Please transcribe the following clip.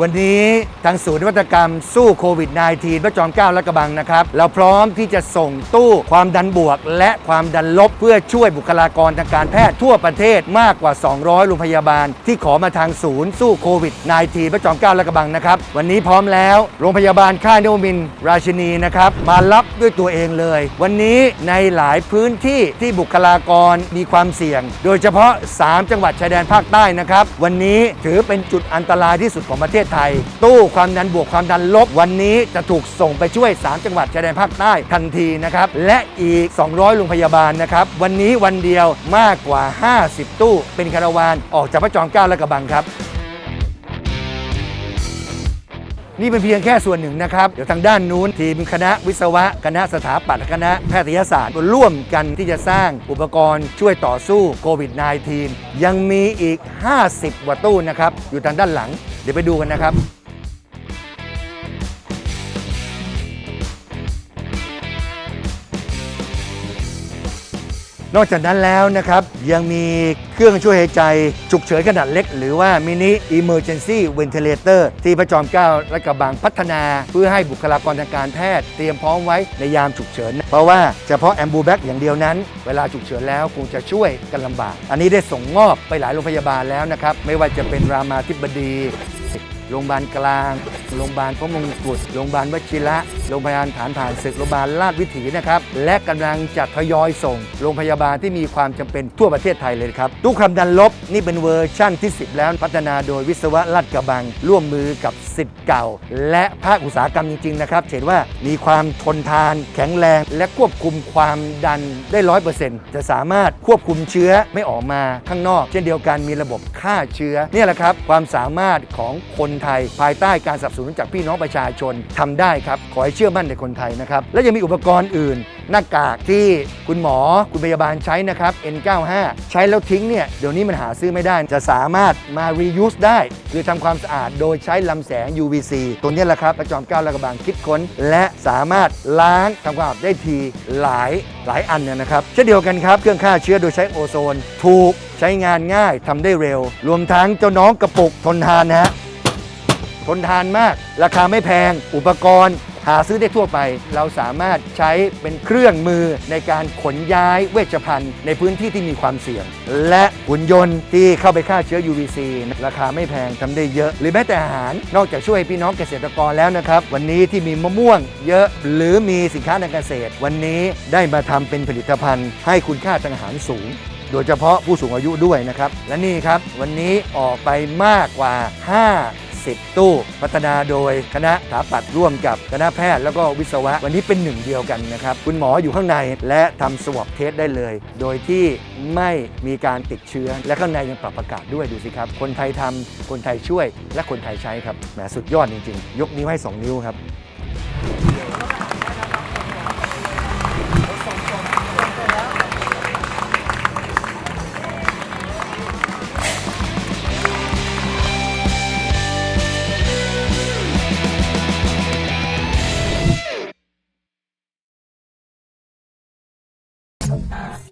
วันนี้ทางศูนย์นวัตกรรมสู้โควิด -19 พระจอมเกล้าและกระบังนะครับ เราพร้อมที่จะส่งตู้ความดันบวก และความดันลบ เพื่อช่วยบุคลากรทางการแพทย์ทั่วประเทศมากกว่า 200 โรงพยาบาล ที่ขอมาทางศูนย์สู้โควิด -19 พระจอมเกล้าและกระบังนะครับ วันนี้พร้อมแล้วโรงพยาบาลค่ายนวมินทร์ราชินีนะครับมารับด้วยตัวเองเลย วันนี้ในหลายพื้นที่ที่บุคลากรมีความเสี่ยง โดยเฉพาะ 3 จังหวัดชายแดนภาคใต้นะครับวันนี้ถือเป็นจุดอันตรายที่สุดของประเทศไทย ตู้ความดันบวกความดันลบ วันนี้จะถูกส่งไปช่วย 3 จังหวัดชายแดนภาคใต้ทันทีนะครับ และอีก 200 โรงพยาบาลนะครับ วันนี้วันเดียวมากกว่า 50 ตู้เป็นคาราวานออกจากพระจอมเกล้าและกระบังครับ นี่เป็นเพียงแค่ส่วนหนึ่งนะครับ เดี๋ยวทางด้านนู้นทีมคณะวิศวะ คณะสถาปัตย์คณะแพทยศาสตร์ร่วมกันที่จะสร้างอุปกรณ์ช่วยต่อสู้โควิด -19 ยังมีอีก 50กว่าตู้นะครับ อยู่ทางด้านหลัง เดี๋ยวไปดูกันนะครับ นอกจากนั้นแล้วนะครับยังมีเครื่องช่วยหายใจฉุกเฉินขนาดเล็ก หรือว่ามินิ Emergency Ventilator ที่พระจอมเกล้าและกระบังพัฒนา เพื่อให้บุคลากรทางการแพทย์เตรียมพร้อมไว้ในยามฉุกเฉิน เพราะว่าเฉพาะแอมบูแบ็กอย่างเดียวนั้น เวลาฉุกเฉินแล้วคงจะช่วยกันลำบาก อันนี้ได้ส่งมอบไปหลายโรงพยาบาลแล้วนะครับไม่ว่าจะเป็นรามาธิบดี โรงพยาบาลกลาง โรงพยาบาลพระมงกุฎ โรงพยาบาลวชิระ โรงพยาบาลฐานผ่านศึก โรงพยาบาลราชวิถีนะครับ และกำลังจะทยอยส่ง โรงพยาบาลที่มีความจำเป็นทั่วประเทศไทยเลยครับ ตู้ความดันลบนี่เป็นเวอร์ชั่นที่ 10 แล้วพัฒนาโดยวิศวะลาดกระบัง ร่วมมือกับสิทธิ์เก่า และภาคอุตสาหกรรมจริงๆนะครับ เห็นว่ามีความทนทาน แข็งแรง และควบคุมความดันได้ร้อยเปอร์เซ็นต์จะสามารถควบคุมเชื้อไม่ออกมาข้างนอก เช่นเดียวกันมีระบบฆ่าเชื้อเนี่ยแหละครับความสามารถของคนไทย ภายใต้การสนับสนุนจากพี่น้องประชาชนทำได้ครับ ขอให้เชื่อมั่นในคนไทยนะครับ และยังมีอุปกรณ์อื่น หน้ากากที่คุณหมอคุณพยาบาลใช้นะครับ N95 ใช้แล้วทิ้งเนี่ยเดี๋ยวนี้มันหาซื้อไม่ได้ จะสามารถมา reuse ได้คือทำความสะอาดโดยใช้ลำแสง UVC ตัวนี้แหละครับประจอมเก้าและกระบังคิดค้น และสามารถล้างทำความสะอาดได้ทีหลายหลายอันเนี่ยนะครับเช่นเดียวกันครับเครื่องฆ่าเชื้อโดยใช้โอโซน ถูกใช้งานง่ายทำได้เร็ว รวมทั้งเจ้าน้องกระปุกทนทานนะฮะ นทานมาก ราคาไม่แพง อุปกรณ์ หาซื้อได้ทั่วไป เราสามารถใช้เป็นเครื่องมือในการขนย้ายเวชภัณฑ์ในพื้นที่ที่มีความเสี่ยง และหุ่นยนต์ที่เข้าไปฆ่าเชื้อ UVC ราคาไม่แพงทำได้เยอะ หรือแม้แต่อาหาร นอกจากช่วยพี่น้องเกษตรกรแล้วนะครับ วันนี้ที่มีมะม่วง เยอะหรือมีสินค้าทางเกษตร วันนี้ได้มาทำเป็นผลิตภัณฑ์ ให้คุณค่าทางอาหารสูงโดยเฉพาะผู้สูงอายุด้วยนะครับ และนี่ครับ วันนี้ออกไปมากกว่า 80 ตู้ พัฒนาโดยคณะสถาปัตย์ร่วมกับคณะแพทย์แล้วก็วิศวะ วันนี้เป็นหนึ่งเดียวกันนะครับ คุณหมออยู่ข้างในและทำสวอปเทสได้เลย โดยที่ไม่มีการติดเชื้อ และข้างในยังปรับอากาศด้วยดูสิครับ คนไทยทำคนไทยช่วยและคนไทยใช้ครับแหมสุดยอดจริง ๆ ยกนิ้วให้ 2 นิ้วครับ